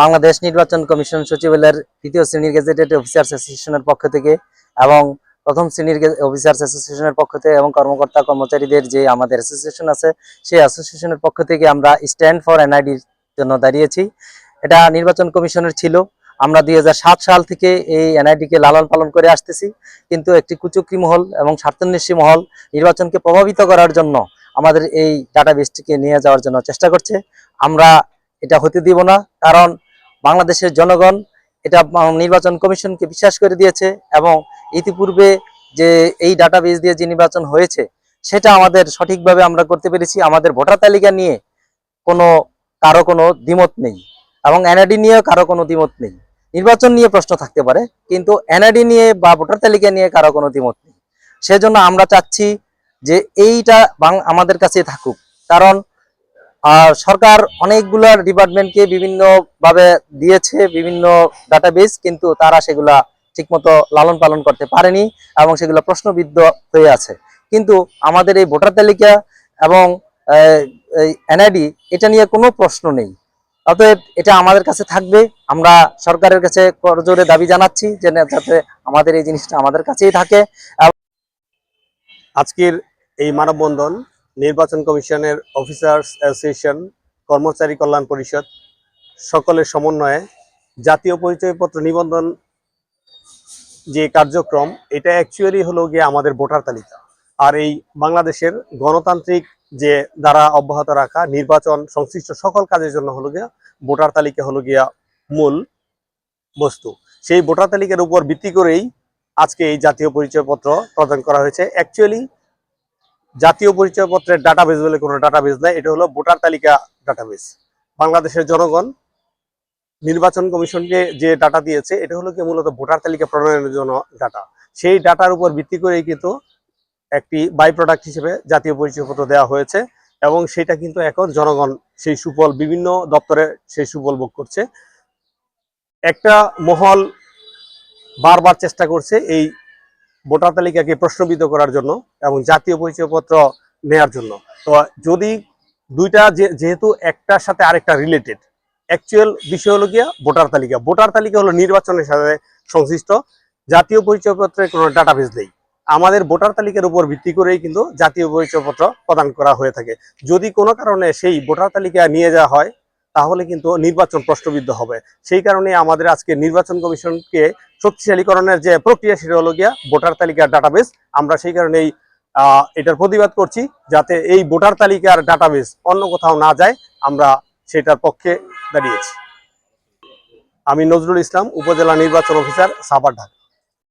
বাংলাদেশ নির্বাচন কমিশন সচিবালয়ের তৃতীয় শ্রেণির গেজেটেড অফিসার্স অ্যাসোসিয়েশনের পক্ষ থেকে এবং প্রথম শ্রেণির অফিসার্স অ্যাসোসিয়েশনের পক্ষ থেকে এবং কর্মকর্তা কর্মচারীদের যে আমাদের অ্যাসোসিয়েশন আছে, সেই অ্যাসোসিয়েশনের পক্ষ থেকে আমরা স্ট্যান্ড ফর এনআইডির জন্য দাঁড়িয়েছি। এটা নির্বাচন কমিশনের ছিল। আমরা দুই হাজার সাত সাল থেকে এই এনআইডিকে লালন পালন করে আসতেছি। কিন্তু একটি কুচক্রি মহল এবং স্বার্থন্বেষী মহল নির্বাচনকে প্রভাবিত করার জন্য আমাদের এই ডাটাবেসটিকে নিয়ে যাওয়ার জন্য চেষ্টা করছে। আমরা এটা হতে দিব না, কারণ বাংলাদেশের জনগণ এটা নির্বাচন কমিশনকে বিশ্বাস করে দিয়েছে এবং ইতিপূর্বে যে এই ডাটাবেস দিয়ে যে নির্বাচন হয়েছে, সেটা আমাদের সঠিকভাবে আমরা করতে পেরেছি। আমাদের ভোটার তালিকা নিয়ে কোনো, কারও কোনো দ্বিমত নেই এবং এনআইডি নিয়ে কারও কোনো দ্বিমত নেই। নির্বাচন নিয়ে প্রশ্ন থাকতে পারে, কিন্তু এনআইডি নিয়ে বা ভোটার তালিকা নিয়ে কারও কোনো দ্বিমত নেই। সেজন্য আমরা চাচ্ছি যে এইটা আমাদের কাছে থাকুক, কারণ আহ, সরকার অনেকগুলা ডিপার্টমেন্টকে বিভিন্ন ভাবে দিয়েছে বিভিন্ন ডাটাবেস কিন্তু তারা সেগুলা ঠিকমতো লালন পালন করতে পারেনি এবং সেগুলো প্রশ্নবিদ্ধ হয়ে আছে। কিন্তু আমাদের এই ভোটার তালিকা এবং এনআইডি এটা নিয়ে কোনো প্রশ্ন নেই। অতএব এটা আমাদের কাছে থাকবে। আমরা সরকারের কাছে করজোরে দাবি জানাচ্ছি যে যাতে আমাদের এই জিনিসটা আমাদের কাছেই থাকে। আজকের এই মানববন্ধন নির্বাচন কমিশনের অফিসার্স অ্যাসোসিয়েশন, কর্মচারী কল্যাণ পরিষদ, সকলের সমন্বয়ে জাতীয় পরিচয়পত্র নিবন্ধন যে কার্যক্রম, এটা অ্যাকচুয়ালি হলো গিয়ে আমাদের ভোটার তালিকা। আর এই বাংলাদেশের গণতান্ত্রিক যে দ্বারা অব্যাহত রাখা, নির্বাচন সংশ্লিষ্ট সকল কাজের জন্য হলো গিয়া ভোটার তালিকা হলো গিয়া মূল বস্তু। সেই ভোটার তালিকার উপর ভিত্তি করেই আজকে এই জাতীয় পরিচয়পত্র প্রদান করা হয়েছে। অ্যাকচুয়ালি জাতীয় পরিচয়পত্রের ডাটাবেস বলে কোনো ডাটাবেস নাই, এটা হলো ভোটার তালিকা ডাটাবেস বাংলাদেশের জনগণ, নির্বাচন কমিশনকে যে ডাটা দিয়েছে, এটা হলো কি মূলত ভোটার তালিকা প্রণয়নের জন্য ডাটা সেই ডাটার উপর ভিত্তি করেই কিন্তু একটি বাই প্রোডাক্ট হিসেবে জাতীয় পরিচয়পত্র দেওয়া হয়েছে এবং সেটা কিন্তু এখন জনগণ সেই সুফল, বিভিন্ন দপ্তরে সেই সুফল ভোগ করছে। একটা মহল বারবার চেষ্টা করছে এই ভোটার তালিকাকে প্রশ্নবিদ্ধ করার জন্য এবং জাতীয় পরিচয়পত্র নেয়ার জন্য। তো যদি দুইটা যেহেতু একটার সাথে আরেকটা রিলেটেড অ্যাকচুয়াল বিষয় হলো গিয়া ভোটার তালিকা। ভোটার তালিকা হলো নির্বাচনের সাথে সংশ্লিষ্ট, জাতীয় পরিচয়পত্রের কোনো ডাটাবেস নেই। আমাদের ভোটার তালিকার উপর ভিত্তি করেই কিন্তু জাতীয় পরিচয়পত্র প্রদান করা হয়ে থাকে। যদি কোনো কারণে সেই ভোটার তালিকা নিয়ে যাওয়া হয় তাহলে কিন্তু নির্বাচন প্রশ্নবিদ্ধ হবে। সেই কারণে আমাদের আজকে নির্বাচন কমিশনকে শক্তিশালীকরণের যে প্রক্রিয়া সেটা হলো গিয়া ভোটার তালিকার ডাটাবেস আমরা সেই কারণেই এটার প্রতিবাদ করছি যাতে এই ভোটার তালিকার ডাটাবেস অন্য কোথাও না যায়। আমরা সেটার পক্ষে দাঁড়িয়েছি। আমি নজরুল ইসলাম, উপজেলা নির্বাচন অফিসার, সাভার ঢাকা।